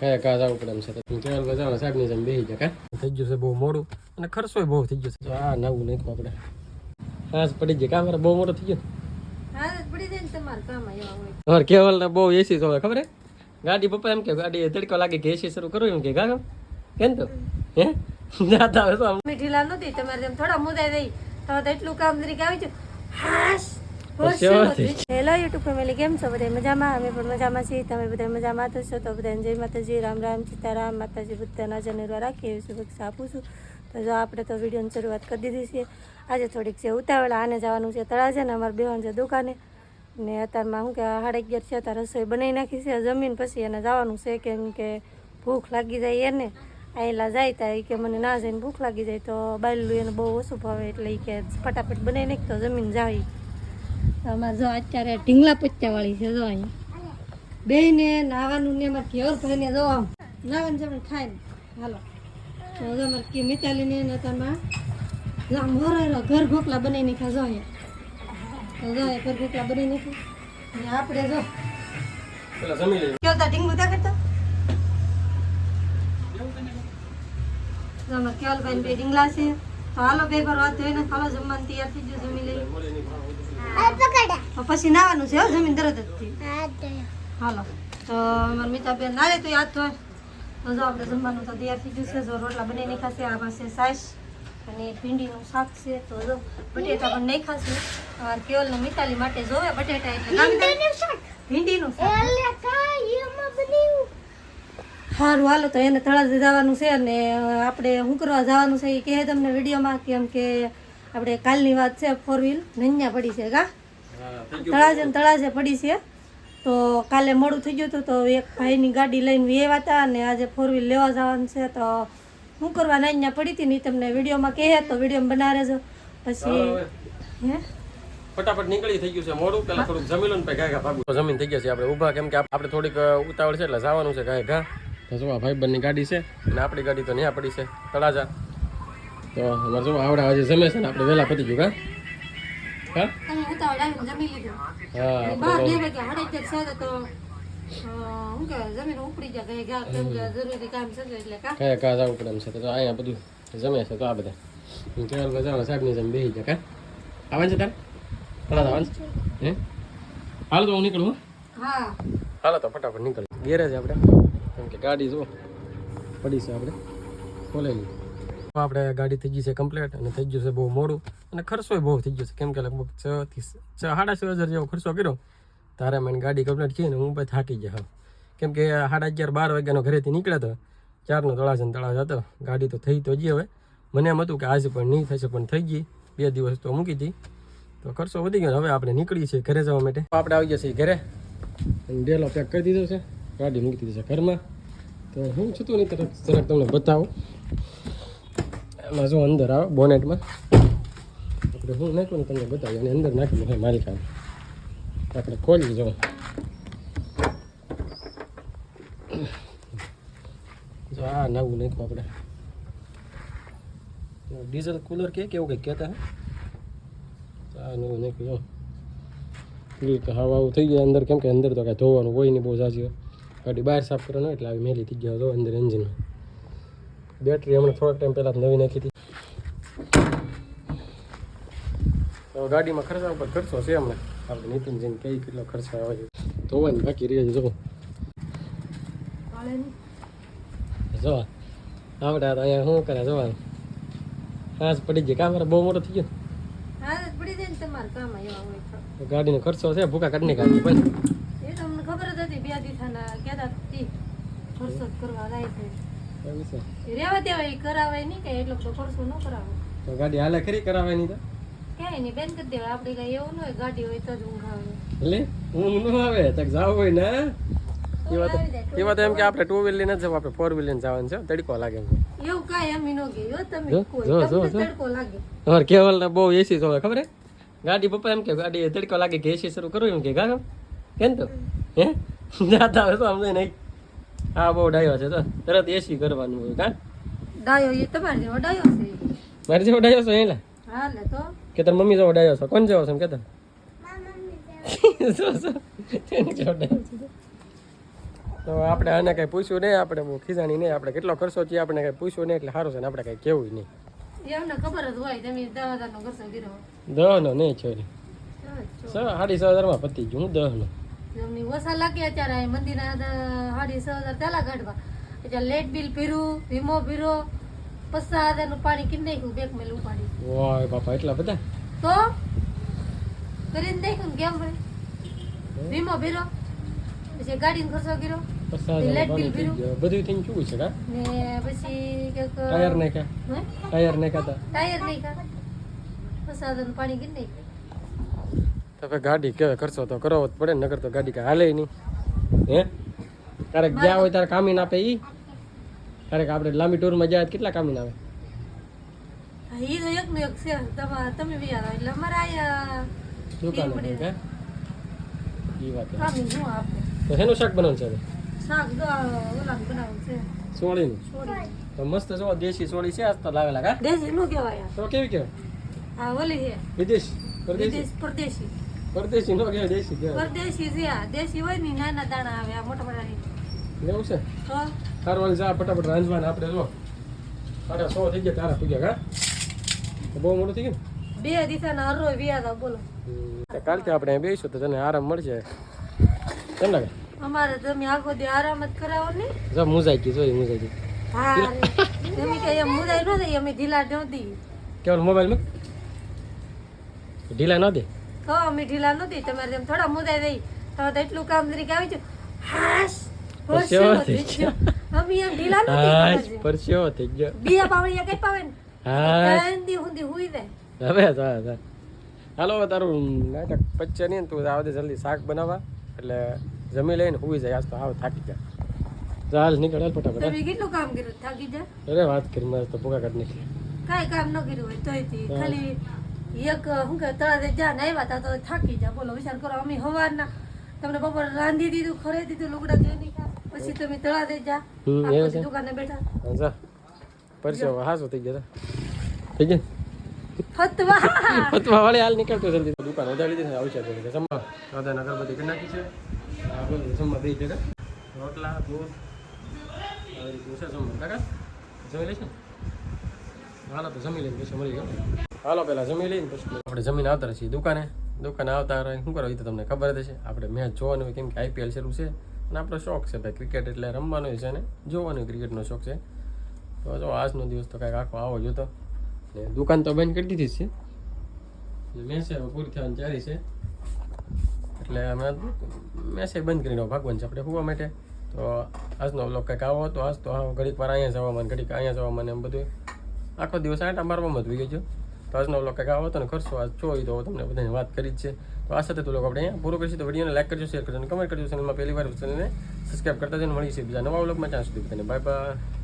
કયા કા જવું પડે એમ છે ત્યાં કેવલ બજાવવા સાહેબની જેમ બેસી જાય કા? થઈ ગયું છે બહુ મોડું અને ખર્ચો બહુ થઈ ગયો છે. આ નવું નહીં આપણે. હા પડી જાય કામ બહુ મોટો થઈ ગયો. હા પડી જાય ને તમારે કામ એવા હોય. તમારે કેવલ ને બહુ એસી તો ખબર હે? ગાડી પપ્પા એમ કે ગાડી તડકો લાગે કે એસી શરૂ કરું એમ કે ગા કેમ તો હે? જાતા આવે તો મીઠી લાલ નથી તમારે જેમ થોડા મુદાઈ દઈ તો એટલું કામ તરીકે આવી ગયું. હાશ. હેલો યુટ્યુબ ફેમિલી કેમ છો? બધા મજામાં? અમે પણ મજામાં છીએ. તમે બધા મજામાં તો છો? તો બધાને જય માતાજી રામ રામ સીતારામ માતાજી બુદ્ધના જનરવા રાખીએ શુભેચ્છા આપું છું. તો જો આપણે તો વિડીયોની શરૂઆત કરી દીધી છે. આજે થોડીક છે ઉતાવળ આને જવાનું છે તળાજે ને અમારે બેવાન છે દુકાને. ને અત્યારમાં શું કે સાડા અગિયાર છે અત્યારે રસોઈ બનાવી નાખી છે. જમીન પછી એને જવાનું છે કેમ કે ભૂખ લાગી જાય એને. આયલા જાય ત્યાં કે મને ના જઈને ભૂખ લાગી જાય તો બાયલું એને બહુ ઓછું ભાવે એટલે એ કે ફટાફટ બનાવી નાખ તો જમીન જાય. અમારે જો અત્યારે ઢીંગલા પચ્ચા વાળી છે જો અહીંયા બે ને નાવાનું ને અમારે ઘેર ભાઈને જો આમ. નાવાનું છે આપણે ખાઈને હાલો. તો જો અમારે કે મિતાલીને ને તમે આમ હોરેલો ઘર ઘોકલા બનાવીને ખા જો અહીંયા. તો જો ઘર ઘોકલા બનાવીને ખા ને આપણે જો કેવતા ઢીંગલું તા? કરતા અમારે કેવલભાઈ બે ઢીંગલા છે. તો હાલો બે વાર વાત ધોઈને હાલો જમવાનું તૈયાર થઈ ગયું જમી લઈએ. પછી નાવાનું છે જમીન તરત જ થી. હાલો. તો અમારા મિતાબેન નારે તો યાદ થાય તો જો આપણે જમવાનું તો તૈયાર થઈ ગયું છે જો રોટલા બનાવી નહીં ખાશે આ પાસે સાસ અને ભીંડીનું શાક છે તો જો બટેટા પણ નહીં ખાશે અમારે કેવલ ને મિતાલી માટે જોવે બટેટા એટલે. ભીંડીનું શાક? સારું હાલો તો એને તળાજે જવાનું છે અને આપણે શું કરવા જવાનું છે એ કહે તમને વિડીયોમાં કેમ કે આપણે કાલની વાત છે ફોર વ્હીલ નન્યા પડી છે કા? તળાજે ને તળાજે પડી છે. તો કાલે મોડું થઈ ગયું હતું તો એક ભાઈની ગાડી લઈને વેવા હતા અને આજે ફોર વ્હીલ લેવા જવાનું છે તો શું કરવા નાન્યા પડી હતી નહીં તમને વિડીયોમાં કહે તો વીડિયો બના રહેજો પછી હે ફટાફટ નીકળી થઈ ગયું છે મોડું. પેલા થોડુંક જમી લો ને પછી ગાય ભાગું જમીન થઈ ગયા છે આપણે ઊભા કેમ કે આપણે થોડીક ઉતાવળ છે એટલે જવાનું છે ગાય ઘા. તો જો ભાઈ ભાઈબંધની ગાડી છે અને આપણી ગાડી તો ન્યા પડી છે તળાજા. તો અમારે જો આવડા આજે જમે છે ને આપણે વહેલા પતી ગયું કા? છે શું છે છે. છે છે હાલ તો હું નીકળું. હાલો તો ફટાફટ નીકળ ગેરેજ આપણે. કેમ કે ગાડી જો પડી છે આપણે. ખોલેલી આપણે ગાડી થઈ ગઈ છે કમ્પ્લીટ અને થઈ ગયું છે બહુ મોડું. અને ખર્ચો બહુ થઈ ગયો છે. કેમ કે લગભગ છ થી સાડા છ હજાર જેવો ખર્ચો કર્યો. તારે મને ગાડી કમ્પ્લીટ થઈ ને હું પછી થાકી ગયા હા કેમ કે સાડા અગિયાર, બાર વાગ્યાનો ઘરેથી નીકળ્યા હતા ચારનો તળાજ ને તળાજ હતો ગાડી તો થઈ તો ગઈ હવે. મને એમ હતું કે આજે પણ નહીં થશે, પણ થઈ ગઈ. બે દિવસ તો મૂકી હતી. તો ખર્ચો વધી ગયો હવે આપણે નીકળી છીએ ઘરે જવા માટે. આપણે આવી જશે ઘરે. ડેલો પેક કરી દીધો છે. ગાડી મૂકી દીધી છે ઘરમાં. તો હું છતું નહીં તરફ જરાક તમને બતાવું. એમાં જો અંદર આવે બોનેટમાં આપણે હું નાખ્યું ને તમને બતાવી અને અંદર નાખેલું મારી માલિકા આપણે ખોલી જો જો આ નવું નાખ્યું આપણે. ડીઝલ કુલર કે કેવું કંઈક કહેતા હે? આ નવું નાખ્યું, જો. તો હવા આવું થઈ ગયા, અંદર કેમ કે અંદર તો કાંઈ ધોવાનું હોય નહીં બહુ જાજી ગાડી બહાર સાફ કરવાનું હોય એટલે આવી મેલી થઈ ગયા જો, અંદર એન્જિનમાં બેટરી હમણાં થોડાક ટાઈમ પહેલાં નવી નાખી હતી. ગાડીમાં ખર્ચા ઉપર ખર્ચો છે હમણાં. આપણે નીતિન જઈને કઈ કેટલો ખર્ચો આવે છે. ધોવાની બાકી રહે જો જો આપણે તો અહીંયા શું કરે જો હાસ પડી ગયો કામ બહુ મોટો થઈ ગયો. ને હોય તો. તો ગાડીનો ખર્ચો છે ભૂકા કાઢી કાઢી પણ એ તો ખબર જ હતી બે દિવસ કહેતા હતી ખર્ચો કરવા જાય છે. એવું છે. એ દેવાય કરાવાય નહીં કે એટલો બધો ખર્ચો ન કરાવો. તો ગાડી હાલે ખરી કરાવવાની તો? ક્યાંય નહીં બેન કરી દેવાય આપણે કઈ એવું ન હોય ગાડી હોય તો જ ઊંઘ આવે એટલે ઊંઘ ન આવે તક જાવ હોય ને એ વાત એમ કે આપણે ટુ વ્હીલ લઈને જવા આપણે ફોર વ્હીલ લઈને જવાનું છે તડકો લાગે એવું કાંઈ એમ નો ગયો તમે જો, કોઈ જો. તડકો લાગે. તમારે કેવલ ને બહુ એસી જોવે ખબર હે? ગાડી પપ્પા એમ કે ગાડી તડકો લાગે કે એસી શરૂ કરું એમ કે ગા કેમ તો? હે? જાતા હોય તો અમને નહીં હા બહુ ડાયો છે તો. તરત એસી કરવાનું હોય કા? ડાયો એ તમારે જેવો ડાયો છે. મારી જેવો ડાયો છો એલા? હા લે તો. કે તાર મમ્મી જેવો ડાયો છો? કોણ જેવો છે એમ ડાયો છે? તો. આપણે આને કઈ પૂછ્યું નહીં આપણે બહુ ખીજાણી નહીં. આપણે કેટલો ખર્ચો છે આપણે કઈ પૂછ્યું નહીં એટલે સારું છે ને આપણે કઈ કેવું નહીં. એમને ખબર જ હોય તમે દસ હજારનો ખર્ચો કર્યો. દહ નો નહીં છોરી સ સાડી છ હજારમાં પતી ગયું હું દહ નો એમની ઓછા લાગે અત્યારે અહીં મંદિરના સાડી છ હજાર પેલા કાઢવા. એટલે લેટ બિલ ભીરું વીમો ભીરો પચાસ હજારનું પાણી કિન નાખ્યું બેગ મેલ ઉપાડી. વાય બાપા એટલા બધા? તો કરીને નાખ્યું ને કેમ ભાઈ? વીમો ભીરો પછી ગાડીનો ખર્ચો કર્યો બધું થઈને ચૂકું છે કા? ને પછી ટાયર નાખ્યા? હે? ટાયર નાખ્યા ટાયર નહીં કા પચાસ હજારનું પાણી કિન નાખ્યું. તો ભાઈ ગાડી કેવે ખર્ચો તો કરવો જ પડે નગર તો ગાડી કાંઈ હાલે નહીં. હે? તારે ગયા હોય તારે કામી ના આપે ઈ? તારે આપણે લાંબી ટૂરમાં જાય કેટલા કામી ના આવે ઈ તો એકનું એક છે. તમારે તમે બી આવો. એટલે અમારે અહીંયા દુકાને પડી કે? ઈ વાત છે. કામી શું આપે? તો શેનું શાક બનાવવાનું છે સોળીનું તો મસ્ત જો દેશી સોળી છે આજ તો લાવેલા કા? દેશી નું કહેવાય તો કેવી કહેવાય? આ ઓલી છે. વિદેશ? પરદેશી? વિદેશ પરદેશી. પરદેશી નો કહેવાય દેશી કહેવાય પરદેશી છે આ. દેશી હોય ને નાના દાણા આવે આ મોટા મોટા એવું છે? તો? સારું જા ફટાફટ રાંધવાના આપણે જો. સાડા સો થઈ ગયા તારા પૂગ્યા હા? બહુ મોડું થઈ ગયું? બે દિશાના હરો વ્યાજ બોલો. તો કાલથી આપણે અહીં તો તને આરામ મળશે. કેમ લાગે? અમારે તમે આખો દી આરામ જ કરાવો ને. જો મુજાઈ જોઈ મુજાઈ હા તમે કે એમ મુજાઈ ન દે અમે ઢીલા ન દી કેવલ મોબાઈલમાં? ઢીલા ન દે? તો અમે ઢીલા નહોતી તમારે જેમ થોડા મુદાય દઈ તો એટલું કામ તરીકે આવી ગયું. હાશ. અમે એમ ઢીલા હા પરસ્યો થઈ ગયો. બીજા પાવડિયા કઈ પાવે ને હા દી હુઈ દે હવે હા હાલો તારું નાટક પચ્ચે નહીં તું આવડે જલ્દી શાક બનાવવા. એટલે જમી લઈને હુઈ જાય આજ તો આવ થાકી જા ચાલ નીકળ હાલ ફટાફટ તમે કેટલું કામ કર્યું? થાકી જા અરે વાત કરી મારે તો ભૂકા કાઢ નીકળી કાઈ કામ ન કર્યું હોય તોય ખાલી એક શું કે તળાજે જા ને આવ્યા તા તો થાકી જા. બોલો વિચાર કરો અમે હવારના તમને બપોર રાંધી દીધું ખરે દીધું લુગડા ધોઈ પછી તમે તળાજે જા. પછી. દુકાને બેઠા. જા. પરસ્યો હાસો થઈ ગયા થઈ ગયા? ફતવા. પતવા વાળી હાલ નીકળતો જલ્દી દુકાન. ઉધારી દીધી આવશે તો જમવા દાદા અગરબત્તી કરી નાખી છે. આ જમવા દઈ છે રોટલા દૂધ આવી રીતનું જમવા કાકા જમી લઈશ ને હાલો તો જમી લઈને પછી મળી જાઓ હાલો પહેલાં જમી લઈને પછી આપણે જમીન આવતા રહીએ દુકાને. દુકાને આવતા શું કરો એ તો તમને ખબર જ છે આપણે મેચ જોવાનું કેમ કે આઈપીએલ શરૂ છે અને આપણો શોખ છે ભાઈ ક્રિકેટ એટલે રમવાનો છે ને જોવાનો ક્રિકેટનો શોખ છે. તો જો આજનો દિવસ તો કાંઈક આખો આવો જોતો ને દુકાન તો બંધ કરી દીધી છે. મેસે પૂરી થવાની ચારી છે. એટલે અમે મેસે બંધ કરીને ભાગવાન છે આપણે હોવા માટે. તો આજનો બ્લોગ કંઈક આવો હતો. આજ તો ઘડીક વાર અહીંયા જવામાં ઘડીક અહીંયા જવામાં મને એમ બધું. આખો દિવસ આટા મારવામાં જ વી ગયો તો આજનો બ્લોગ કંઈક આવો હતો ને કરશો આજ જોઈ તો તમને બધાને વાત કરી જ છે. તો આ સાથે તો લોકો આપણે અહીંયા પૂરો કરીશું. તો વિડીયોને લાઈક કરજો શેર કરજો અને કમેન્ટ કરજો ચેનલમાં પહેલી વાર ચેનલને સબસ્ક્રાઈબ કરતા જઈને મળીશું બીજા નવા બ્લોગમાં ત્યાં સુધી બધાને બાય બાય